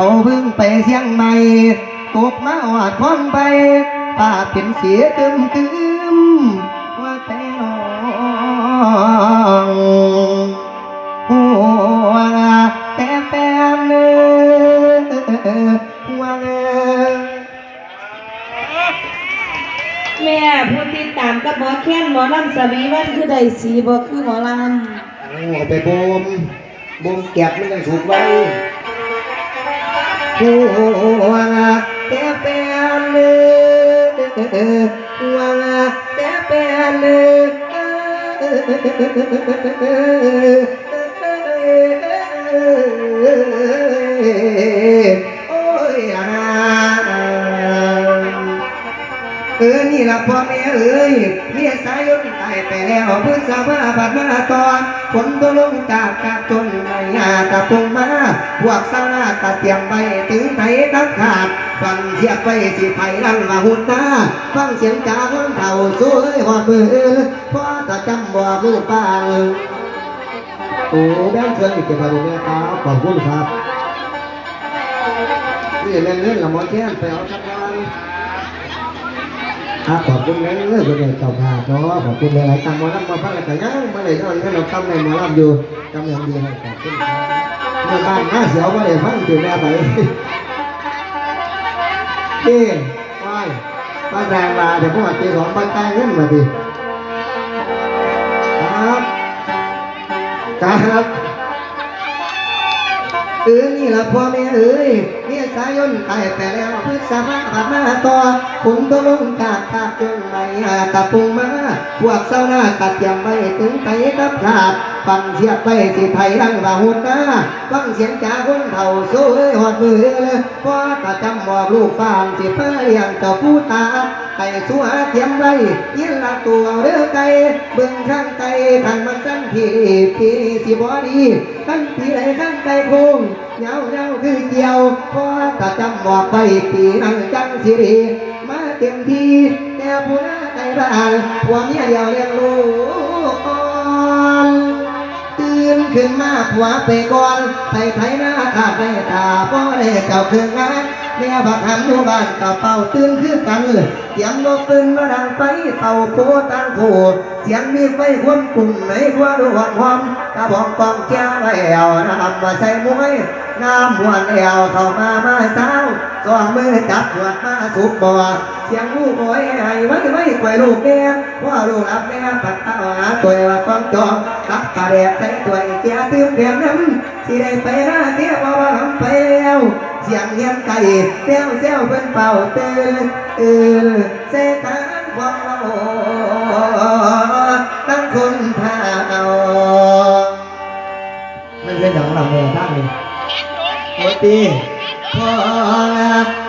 เขาพึ่งไปเสียงใหม่ตกมาอดคอนไปปาเป็นเสียกึมกึมว่าแต่น้องหัวแต่แฟนเนื้อว่าเงแม่ผู้ติดตามกับหมอแค้นหมอลำสวีวันคือได้สีบ่คือหมอลเอาไปบ่มบ่มแก็บมันยังถูกไว้ หัวแต่แฟนเนื้อว่าแต่แฟนเนื้อโอ้ยอ่าเออ นี่ละพ่อแม่เอ้ยเมียสายยนตายไปแล้วเพื่อสาวาบัดมาตอนฝนตกลงจากกาจนไม่ยากระพงมา พวกสาวนาตะเตรียมไปถึงไทยตักขาดฟังเสียไปสิไทยรังละหุ่นตาฟังเสียงจากคนเฒ่าสวยหอดมือพ่อตะจำบ่ลูกป้าโอ้แบงเชิญอีกเก็บไปเลยนะครับขอบคุณครับนี่แม่นเงินละมอแค้นไปเอาชักวันครับขอบคุณนะเลิกเลยเจ้าภาพเนาะขอบคุณหลายๆตังหมอลำมาฟังอะไรกันยังมาเลยเท่านี้เราทำในหมอลำอยู่ทำอย่างดีให้ขอบคุณครับ มื่บ้านหน้าเสียวมาเลยฟังตื่นแม่ไปเฮ้ยปบ้าแรงมาเดี๋ยวพวกตีสองบ้านใต้เงินมาดิครับครับเออนี่ละพ่อแม่เอ้ยเมียสายยนตายไปแล้วพฤษภาผ่านมาต่อคุณต้องลงกาดขาดจนไม่อาตะปุงมา พวกเศร้าหน้าตัดยำไปถึงไตกับขาดฟังเสียไปสิไทยรังว่าหุ่นน้าฟังเสียงจากคนเฒ่าโซ่เอ้ยหอดมือเลยพ่อตาจำบอกลูกบ้านสิเพื่อเลี้ยงเจ้าผู้ตาไก่สัวเทียมไรยินละตัวเรือไก่เบิ่งข้างไก่ขันมันสั้นพี่พี่สิบอดีขันพี่ไหนข้างไก่คงเหงาเหงาคือเกี่ยวพ่อตาจำบอกไปปีนังจังสิริมาเต็มทีแต่ผู้น้าไก่บ้านหัวเมียเดียวเลี้ยงลูก ขึ้นมาหัวไปก่อนไทยไทยหน้าขาดไม่ตาพ่อได้เก่าเครื่องานแม่บักหันดูบ้านกับเป่าตื่นคือกันเลยเสียงนกตื่นมาดังไปเต่าโคตั้งโคเสียงมีไฟควนกลุ่มไหนครัวดูหอมหอมกระบอกกองแก้วไว้แอวน้ำมาใส่มวยน้ำหวนแอวเข้ามามาซ้า สองมือจับหัวมาสุกบ่เสียงลูกโอยไอ้ไว้ไว้ไว้ลูกแม่พ่อลูกรับแม่ปัดตาหาตัวว่าฟังจองตักกระเดียใส่ตัวเกียตื้มเดียมน้ำสิได้ไปหน้าเสียบ่ว่าทำไปแล้วเสียงเงียบไก่เซลเซลเป็นเป่าเตือนเออเสกันว่าตั้งคนพาเอามันเป็นของเราเองท่านนี่โอ้ตี พอละ